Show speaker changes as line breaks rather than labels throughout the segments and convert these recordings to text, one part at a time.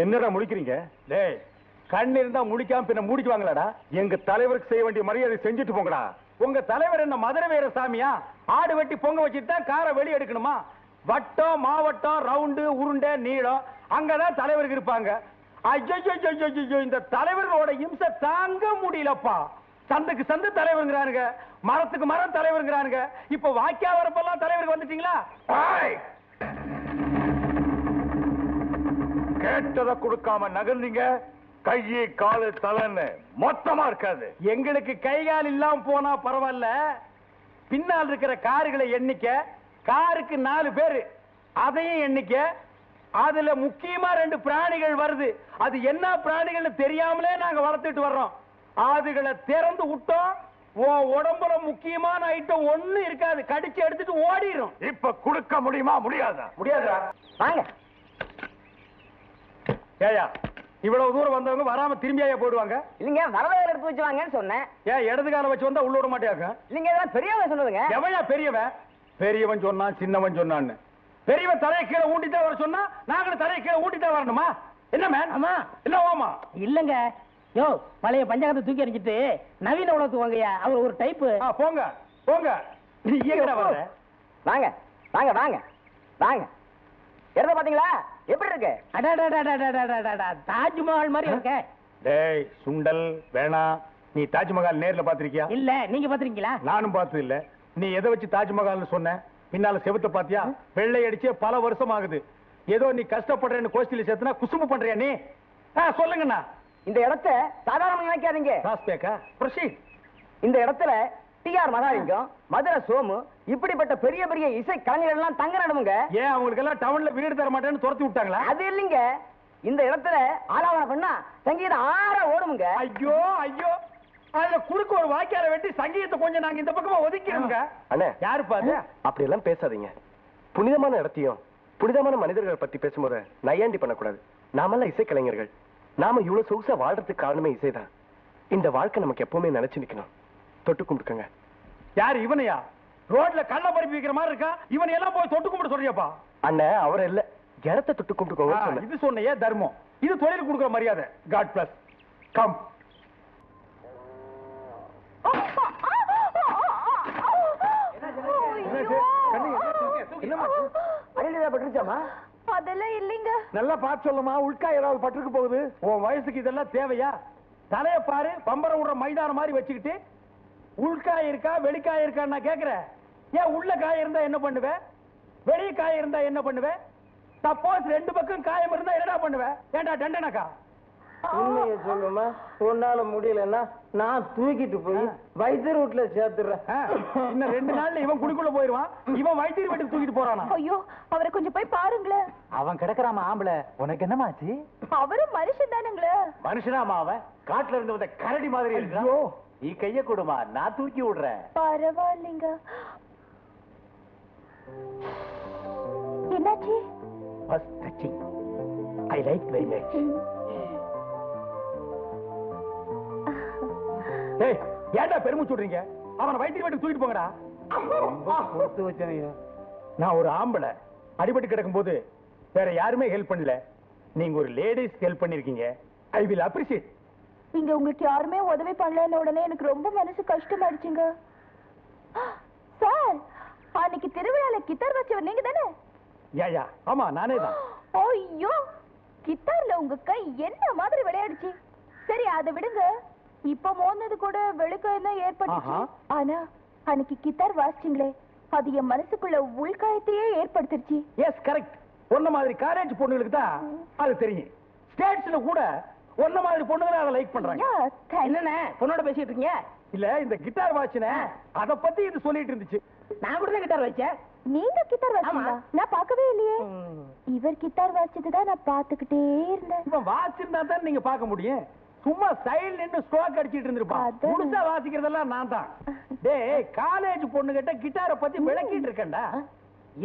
என்னடா முடிக்கிறீங்க டேய் கண் இருந்தா முடிக்காம பின்ன முடிக்குவாங்களாடா? எங்க தலைவருக்கு செய்ய வேண்டிய மரியாதை செஞ்சுட்டு போங்கடா. உங்க தலைவர் என்ன மதுரை வீர சாமியா ஆடு வெட்டி பொங்க வச்சுட்டு தான் காரை வெளியே எடுக்கணுமா? வட்டம் மாவட்டம் ரவுண்டு உருண்டை நீளம் அங்கதான் தலைவருக்கு இருப்பாங்க. ஐயோ இந்த தலைவர்களோட இம்சை தாங்க முடியலப்பா. சந்துக்கு சந்து தலைவருங்கிறானுங்க. மரத்துக்கு மரம் தலைவருங்கிறானுங்க. இப்ப வாக்கியா வரப்பெல்லாம் தலைவருக்கு வந்துட்டீங்களா? கேட்டதை கொடுக்காம நகர்ந்தீங்க கையை காலு தலைன்னு மொத்தமா இருக்காது. எங்களுக்கு கை கால் இல்லாம போனா பரவாயில்ல. பின்னால் இருக்கிற காருகளை எண்ணிக்க காருக்கு நாலு பேரு அதையும் எண்ணிக்க அதுல முக்கியமா ரெண்டு பிராணிகள் வருது. அது என்ன பிராணிகள்னு தெரியாமலே நாங்க வளர்த்துட்டு வர்றோம். அதுகளை திறந்து விட்டோம். உன் உடம்புல முக்கியமான ஐட்டம் ஒண்ணு இருக்காது. கடிச்சு எடுத்துட்டு ஓடிடும் இப்ப கொடுக்க முடியுமா? முடியாதா? முடியாதா
வாங்க.
ஏயா இவ்வளவு தூரம் வந்தவங்க வராம திரும்பியா போடுவாங்க
இல்லைங்க வரவேறு எடுத்து வச்சு வாங்கன்னு சொன்னேன்.
ஏன் இடது கால வச்சு வந்தா உள்ள விட மாட்டியாக்க?
இல்லைங்க இதெல்லாம் பெரியவங்க சொன்னதுங்க.
எவன்யா பெரியவன்? பெரியவன் சொன்னான் சின்னவன் சொன்னான்னு. பெரியவன் தலையை கீழே ஊட்டிதான் வர சொன்னா நாங்களும் தலையை கீழே ஊட்டிதான் வரணுமா? என்ன மேன்
ஆமா.
என்ன ஓமா?
இல்லங்க. யோ பழைய பஞ்சாங்கத்தை தூக்கி எறிஞ்சிட்டு நவீன உலகத்துக்கு வாங்கய்யா. அவர் ஒரு டைப்பு
ஆ, போங்க போங்க. நீ எங்கடா வர
வாங்க வாங்க வாங்க வாங்க. இடத்த பாத்தீங்களா? எப்படி இருக்கு?
தாஜ்மஹால் மாதிரி இருக்கு.
டேய் சுண்டல் வேணா. நீ தாஜ்மஹால் நேர்ல பாத்திருக்கியா?
இல்ல நீங்க பாத்திருக்கீங்களா?
நானும் பார்த்தது இல்ல. நீ எதை வச்சு தாஜ்மஹால்னு சொன்ன? பின்னால செவத்த பாத்தியா? வெள்ளை அடிச்சே பல வருஷம் ஆகுது. ஏதோ நீ கஷ்டப்படுறேன்னு கோஷ்டியில சேர்த்துனா குசும்பு பண்றியா நீ? சொல்லுங்கண்ணா.
இந்த இடத்த சாதாரண நினைக்காதீங்க. இந்த இடத்துல டிஆர் மகாலிங்கம் மதுரை சோமு இப்படிப்பட்ட பெரிய பெரிய இசை கலைஞர்கள் எல்லாம் தங்க நடுமுங்க.
ஏன் அவங்களுக்கு எல்லாம் டவுன்ல வீடு தர மாட்டேன்னு துரத்தி விட்டாங்களா?
அது இல்லைங்க. இந்த இடத்துல ஆலாவணம் பண்ணா சங்கீதம் ஆற ஓடுமுங்க.
ஐயோ ஐயோ. அதுல குறுக்கு ஒரு வாக்கியார வெட்டி சங்கீதத்தை கொஞ்சம் நாங்க இந்த பக்கமா ஒதுக்கிறோங்க
அண்ணே.
யாருப்பா அது
அப்படி எல்லாம் பேசாதீங்க. புனிதமான இடத்தையும் புனிதமான மனிதர்கள் பத்தி பேசும்போது நையாண்டி பண்ணக்கூடாது. நாமெல்லாம் இசைக்கலைஞர்கள் நாம இவ்வளவு சொகுசா வாழ்றதுக்கு காரணமே இசைதான். இந்த வாழ்க்கை நமக்கு எப்பவுமே நினைச்சு நிக்கணும். தொட்டு கும்பிட்டுக்கோங்க.
யாரு இவனையா? ரோட்ல கள்ள பறிப்பு வைக்கிற மாதிரி இருக்கா? இவனை எல்லாம் போய் தொட்டு கும்பிட சொல்றியாப்பா?
அண்ணன் அவர் இல்ல. இடத்தை தொட்டு கும்பிட்டுக்கோங்க
இது சொன்னையே தர்மம்? இது தொழில் கொடுக்குற மரியாதை. காட் பிளஸ் கம்
அதெல்லாம் இல்லைங்க.
நல்லா பார்த்து சொல்லுமா? உள்கா ஏதாவது பட்டிருக்கு போகுது. உன் வயசுக்கு இதெல்லாம் தேவையா? தலைய பாரு பம்பரம் விடுற மைதானம் மாதிரி வச்சுக்கிட்டு உள்காய் இருக்கா வெளிக்காய் இருக்கான்னு நான் கேக்குறேன். ஏன் உள்ள காய் இருந்தா என்ன பண்ணுவேன் வெளிய காய் இருந்தா என்ன பண்ணுவேன் சப்போஸ் ரெண்டு பக்கம் காயம் இருந்தா என்னடா பண்ணுவேன் ஏண்டா டண்டனக்கா
உண்மையை சொல்லுமா உன்னால முடியலன்னா நான் தூக்கிட்டு போய் வைத்தியர் வீட்டுல சேர்த்துறேன்
இன்னும் ரெண்டு நாள்ல இவன் குடிக்குள்ள போயிருவான். இவன் வைத்தியர் வீட்டுக்கு தூக்கிட்டு போறானா?
ஐயோ அவரை கொஞ்சம் போய் பாருங்களேன்.
அவன் கிடக்குறாம ஆம்பளை. உனக்கு என்னமாச்சு
அவரும் மனுஷன் தானுங்களே.
மனுஷனாமா அவன். காட்டுல இருந்து வந்த கரடி மாதிரி
ஐயோ.
நீ கைய கொடுமா நான் தூக்கி விடுறேன்.
பரவாயில்லைங்க. என்னாச்சு?
First touching I like very much
ஏய் ஏன்டா பெருமிச்சு விடுறீங்க அவனை வைத்தியர் வீட்டுக்கு தூக்கிட்டு போங்கடா.
கொடுத்து வச்சனையா.
நான் ஒரு ஆம்பளை. அடிபட்டு கிடக்கும்போது வேற யாருமே ஹெல்ப் பண்ணல. நீங்க ஒரு லேடிஸ் ஹெல்ப் பண்ணிருக்கீங்க. ஐ வில் அப்ரிசியேட்
இங்க உங்களுக்கு யாருமே உதவி பண்ணலன்னு உடனே எனக்கு ரொம்ப மனசு கஷ்டமாயிடுச்சுங்க. சார் அன்னைக்கு திருவிழால கித்தார் வச்சவர் நீங்க தானே?
யா ஆமா நானே தான்.
ஐயோ கித்தார்ல உங்க கை என்ன மாதிரி விளையாடுச்சு? சரி அதை விடுங்க. இப்ப மோந்தது கூட வெளிக்காயம் தான் ஏற்பட்டுச்சு. ஆனா அன்னைக்கு கித்தார் வாசிச்சீங்களே அது என் மனசுக்குள்ள உள்காயத்தையே ஏற்படுத்திருச்சு.
எஸ் கரெக்ட் ஒன்ன மாதிரி காலேஜ் பொண்ணுங்களுக்கு தான் அது தெரியும். ஸ்டேட்ஸ்ல கூட ஒன்ன மாதிரி பொண்ணுங்க அதை லைக் பண்றாங்க.
என்னண்ணே பொண்ணோட பேசிட்டு இருக்கீங்க?
இல்ல இந்த கிட்டார் வாட்சின அத பத்தி இது சொல்லிட்டு இருந்துச்சு.
நான் கூட தான் கிட்டார் வச்சேன்.
நீங்க கித்தார் வாசிச்சீங்களா
ஆமா.
நான் பார்க்கவே இல்லையே. இவர் கித்தார் வாசிச்சதுதான் நான் பார்த்துக்கிட்டே இருந்தேன்.
இவன் வாசிச்சிருந்தா தான் நீங்க பார்க்க முடியும். சும்மா சைடு நின்னு ஸ்ட்ரோக் அடிச்சிட்டு இருந்திருப்பான். முழுசா வாசிக்கிறதெல்லாம் நான் தான். டேய் காலேஜ் பொண்ணுகிட்ட கிட்டார பத்தி விளக்கிட்டு இருக்கேன்டா.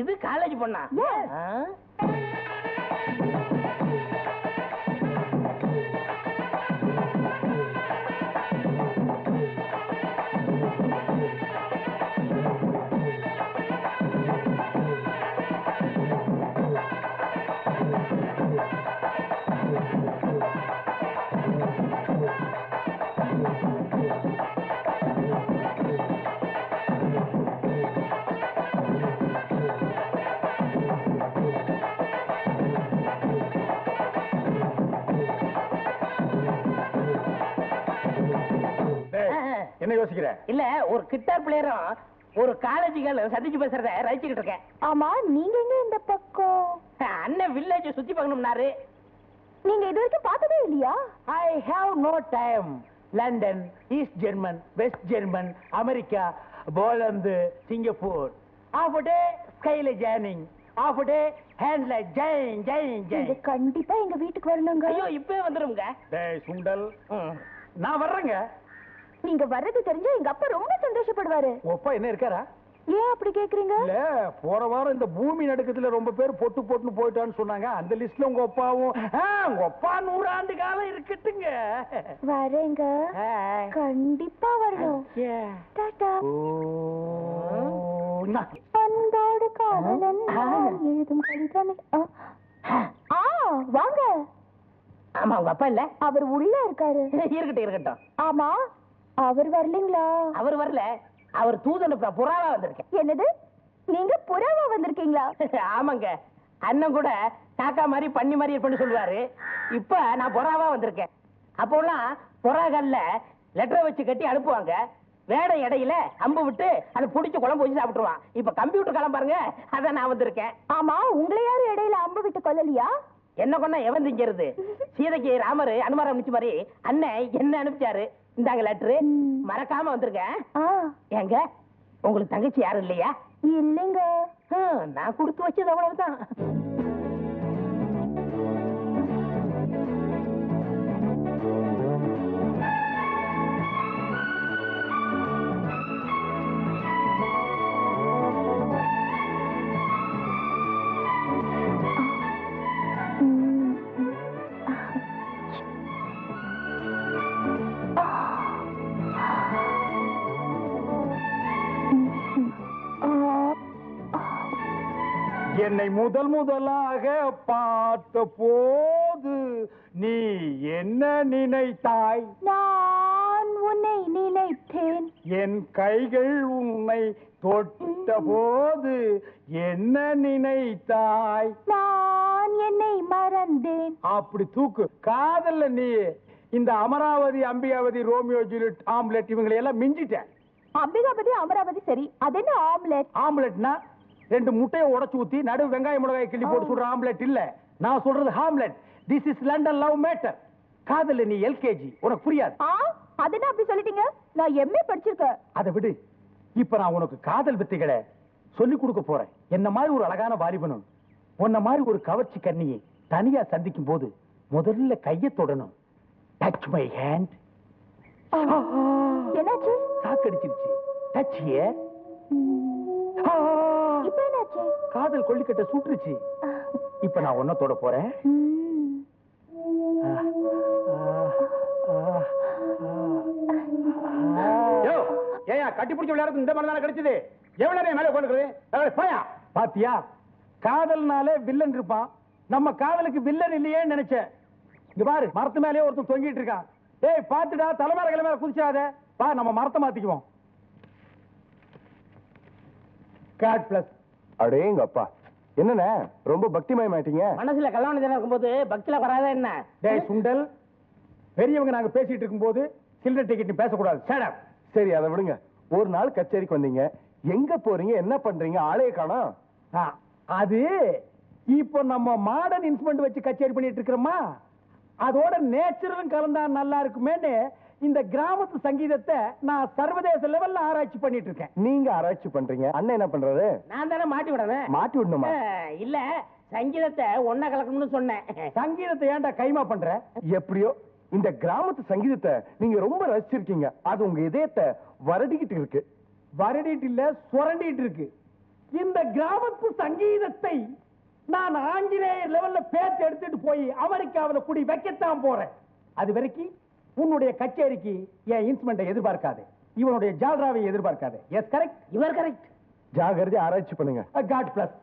இது காலேஜ் பொண்ணா?
என்ன யோசிக்கிற?
இல்ல ஒரு கிட்டார் பிளேயரும் ஒரு காலேஜ் கேர்ள் சந்திச்சு பேசுறத ரசிச்சுக்கிட்டு இருக்கேன்.
ஆமா நீங்க எங்க இந்த பக்கம்?
அண்ணன் வில்லேஜ் சுத்தி பார்க்கணும்னாரு
நீங்க இது வரைக்கும் பார்த்ததே இல்லையா?
I have no time London east German west German America Poland Singapore half day ஸ்கைல journeying of day ஹேண்ட்ல ஜெயின் ஜெயின்
நீங்க
ஜெயின்
கண்டிப்பா எங்க வீட்டுக்கு வரணுங்க.
ஐயோ இப்பவே வந்துருங்க.
டேய் சுண்டல். நான் வர்றேங்க.
நீங்க வர்றது தெரிஞ்சா எங்க அப்பா ரொம்ப சந்தோஷப்படுவாரு.
ஒப்பா என்ன இருக்காரா?
ஏன் அப்படி கேக்குறீங்க?
இல்ல போற வாரம் இந்த பூமி நடுக்கத்துல ரொம்ப பேர் பொட்டு பொட்டுன்னு போயிட்டான்னு சொன்னாங்க. அந்த லிஸ்ட்ல உங்க அப்பாவும் உங்க அப்பா நூறாண்டு காலம் இருக்கட்டுங்க.
வரேங்க. கண்டிப்பா வரணும். டாடா. அன்போடு காதலன் எழுதும் கடிதமே. ஆ வாங்க.
ஆமா உங்க அப்பா இல்ல?
அவர் உள்ள இருக்காரு.
இருக்கட்டும் இருக்கட்டும்.
ஆமா. அவர் வரலீங்களா?
அவர் வரல. அவர் தூதன் புறாவா வந்திருக்கேன்.
என்னது? நீங்க புறாவா வந்திருக்கீங்களா?
ஆமாங்க. அண்ணன் கூட காக்கா மாதிரி பண்ணி மாதிரி இருப்பேன்னு சொல்லுவாரு. இப்ப நான் புறாவா வந்திருக்கேன். அப்போலாம் புறாக்கல்ல லெட்டரை வச்சு கட்டி அனுப்புவாங்க. வேட இடையில அம்பு விட்டு அதை புடிச்சு குழம்பு வச்சு சாப்பிட்டுருவான். இப்ப கம்ப்யூட்டர் காலம் பாருங்க. அதான் நான் வந்திருக்கேன்.
ஆமா உங்களை யாரும் இடையில அம்பு விட்டு கொல்லலையா?
என்ன கொண்டா எவன் திங்கிறது? சீதைக்கு ராமர் அனுமாரம் அனுப்பிச்ச மாதிரி அண்ணன் என்ன அனுப்பிச்சாரு? இந்தாங்க லெட்டரு மறக்காம வந்திருக்கேன்
ஆ.
ஏங்க உங்களுக்கு தங்கச்சி யாரும் இல்லையா?
இல்லைங்க.
நான் கொடுத்து வச்சது அவ்வளவுதான்.
என்னை முதல் முதலாக பார்த்த போது நீ என்ன நினைத்தாய்?
நான் உன்னை நினைத்தேன்.
என் கைகள் உன்னை தொட்ட போது என்ன நினைத்தாய்?
நான் என்னை மறந்தேன்.
அப்படி தூக்கு. காதல்ல நீ இந்த Amaravathi Ambikavathi Romeo Juliet omelette இவங்களை எல்லாம் மிஞ்சிட்டேன்
அம்பிகாபதி அமராவதி சரி. அது என்ன ஆம்லெட்?
ஆம்லெட்னா ரெண்டு முட்டையை உடைச்சு ஊத்தி நடு வெங்காய மிளகாய் கிள்ளி போட்டு சுடுற ஆம்லெட் இல்ல. நான் சொல்றது omelette. This is London love matter காதல்ல நீ எல்கேஜி உனக்கு புரியாது?
ஆ? அது என்ன அப்படி சொல்லிட்டீங்க? நான் எம்ஏ படிச்சிருக்கேன்.
அதை விடு. இப்ப நான் உனக்கு காதல் வித்தைகளை சொல்லி கொடுக்க போறேன். என்ன மாதிரி ஒரு அழகான வாலிபனும் உன்ன மாதிரி ஒரு கவர்ச்சி கண்ணியை தனியா சந்திக்கும் போது முதல்ல கையை தொடணும். டச் மை ஹேண்ட்
என்னாச்சு?
சாக்கடிச்சிருச்சு. டச்
என்னாச்சு
காதல் கொல்லிக்கட்ட சுட்டுருச்சு இப்ப நான் ஒன்ன தொட போறேன். கட்டி பிடிச்ச விளையாடுறது இந்த மாதிரி தானே கிடைச்சது. எவ்வளவு நேரம் மேல உட்காந்துக்கிறது போயா. பாத்தியா காதல்னாலே வில்லன் இருப்பான் நம்ம காதலுக்கு வில்லன் இல்லையேன்னு நினைச்சேன். இங்க பாரு மரத்து மேலேயே ஒருத்தன் தொங்கிட்டு இருக்கான். ஏய் பாத்துடா தலைமறை கிளம்ப குதிச்சாத பா நம்ம மரத்தை மாத்திக்குவோம். காட் பிளஸ்
அடேங்க அப்பா என்னண்ணே? ரொம்ப பக்திமயமாயிட்டீங்க.
மனசுல கல்யாணம் தினம் இருக்கும்போது பக்தியில வராதா என்ன?
டேய் சுண்டல். பெரியவங்க நாங்க பேசிட்டு இருக்கும்போது சில்லறை டிக்கெட் பேசக்கூடாது. சேடம்
சரி அதை விடுங்க. ஒரு நாள் கச்சேரிக்கு வந்தீங்க. எங்க போறீங்க? என்ன பண்றீங்க? ஆளைய காணோம்.
ஆ, அது இப்போ நம்ம மாடர்ன் இன்ஸ்ட்ருமெண்ட் வச்சு கச்சேரி பண்ணிட்டு இருக்கிறோமா? அதோட நேச்சுரலும் கலந்தா நல்லா இருக்குமேன்னு இந்த கிராமத்து சங்கீதத்தை நான் சர்வதேச லெவல்ல ஆராய்ச்சி பண்ணிட்டு இருக்கேன்
நீங்க ஆராய்ச்சி பண்றீங்க. அண்ணன் என்ன பண்றாரு?
நான் தானே மாட்டி விடுறேன்
மாட்டி விடணுமா?
இல்ல சங்கீதத்தை ஒன்னா கலக்கணும்னு சொன்னேன்.
சங்கீதத்தை ஏன்டா கைமா பண்ற?
எப்படியோ இந்த கிராமத்து சங்கீதத்தை நீங்க ரொம்ப ரசிச்சிருக்கீங்க. அது உங்க இதயத்தை வருடிக்கிட்டு இருக்கு.
வருடிட்டு இல்ல சுரண்டிட்டு இருக்கு. இந்த கிராமத்து சங்கீதத்தை நான் ஆங்கிலேயர் லெவல்ல பேத்து எடுத்துட்டு போய் அமெரிக்காவுல குடி வைக்கத்தான் போறேன். அது வரைக்கும் உன்னுடைய கச்சேரிக்கு என் இன்ஸ்ட்ருமெண்ட்டை எதிர்பார்க்காது. இவனுடைய ஜால்ராவை எதிர்பார்க்காது. எஸ் கரெக்ட்
இவர் கரெக்ட்
ஜாகிரதை ஆராய்ச்சி பண்ணுங்க.
God plus